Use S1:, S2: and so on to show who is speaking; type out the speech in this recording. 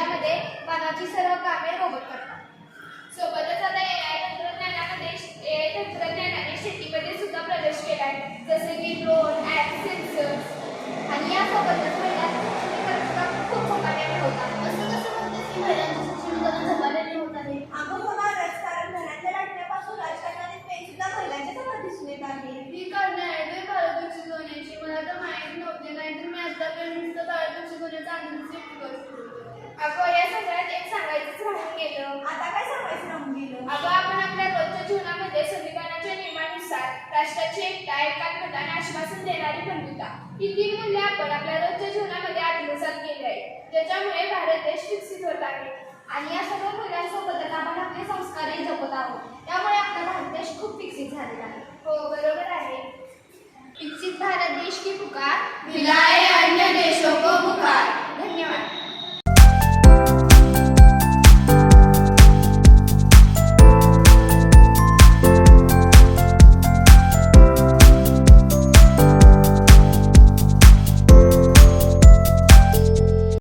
S1: ज्यामध्ये मानवाची सर्व कामे रोबोट करतात.
S2: सोबतच आता एआय तंत्रज्ञानामध्ये एआय तंत्रज्ञानाने शेतीमध्ये सुद्धा प्रवेश केला आहे. जसे की ड्रोन
S1: सांगायचंच राहून गेलं.
S3: आता काय सांगायचं राहून गेलं?
S2: अगं आपण आपल्या रोजच्या जीवनामध्ये संविधानाच्या नियमानुसार राष्ट्राची एकता एकात्मता आणि आश्वासन देणारी बंधुता ही तीन मूल्ये आपण आपल्या रोजच्या जीवनामध्ये आत्मसात केली आहे. ज्याच्यामुळे भारत देश विकसित होत आहे.
S1: आणि या सर्व मुलांसोबतच आपण आपले संस्कारही जपत आहोत. त्यामुळे आपला भारत देश खूप विकसित झालेला आहे.
S2: हो बरोबर आहे.
S1: विकसित भारत
S2: देशों को पुकार